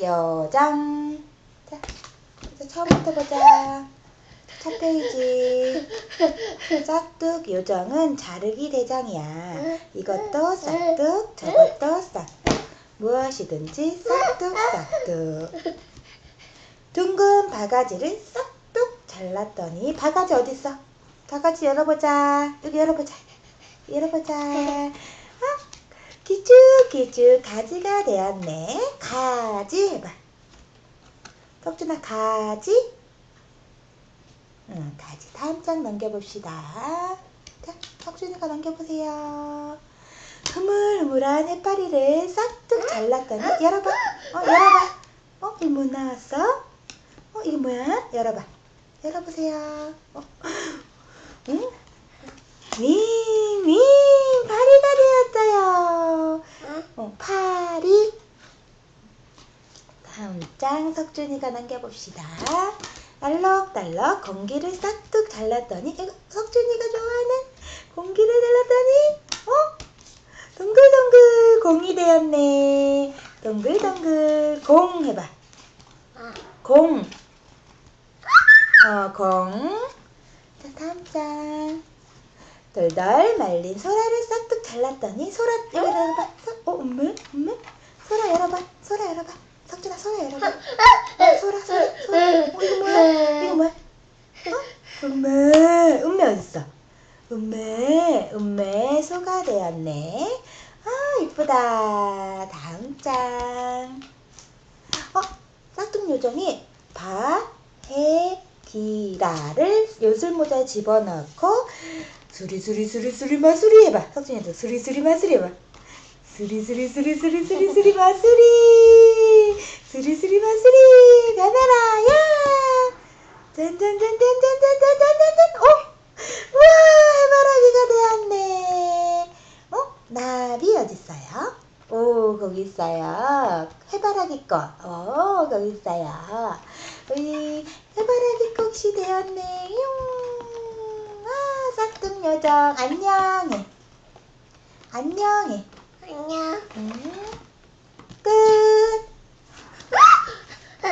요정. 자, 이제 처음부터 보자. 첫 페이지. 싹둑 요정은 자르기 대장이야. 이것도 싹둑, 저것도 싹둑. 무엇이든지 싹둑, 싹둑. 둥근 바가지를 싹둑 잘랐더니 바가지 어딨어? 바가지 열어보자. 여기 열어보자. 열어보자. 아, 기죽기죽 가지가 되었네. 가지 해봐. 석준아 가지. 응, 가지. 다음 장 넘겨봅시다. 자, 석준이가 넘겨보세요. 흐물흐물한 해파리를 싹둑 잘랐더니 열어봐. 어, 열어봐. 어, 이거 뭐 나왔어? 어, 이게 뭐야? 열어봐. 열어보세요. 어, 응? 윙, 윙, 파리가 되었어요. 어, 파리. 다음 장 석준이가 남겨봅시다. 알록달록 공기를 싹둑 잘랐더니 석준이가 좋아하는 공기를 잘랐더니 어? 동글동글 공이 되었네. 동글동글 공 해봐. 공. 어, 공. 자, 다음 장. 돌돌 말린 소라를 싹둑 잘랐더니 소라 여기 열어봐. 소- 어, 음물? 음물? 소라 열어봐. 소라 열어봐. 석준아 소라 열어봐. 어, 소라 소라 소라. 어, 이거 뭐야? 이거 뭐야? 어? 음매. 음매 어딨어? 음매. 음매 소가 되었네. 아, 이쁘다. 다음 장. 어, 싹둑 요정이 바, 해, 디라를 요술모자에 집어넣고 수리수리수리수리 마수리 해봐. 석준이도 수리수리 마수리 해봐. 수리수리수리수리수리수리 마수리 수리수리 마수리 가나라 야 짠짠짠짠짠짠짠짠짠 어 우와 해바라기가 되었네 어 나비 어딨어요 오 거기 있어요. 해바라기 꽃오 거기 있어요. 우리 해바라기 꽃이 되었네 용. 아 싹둑 요정. 안녕해. 안녕해. 안녕.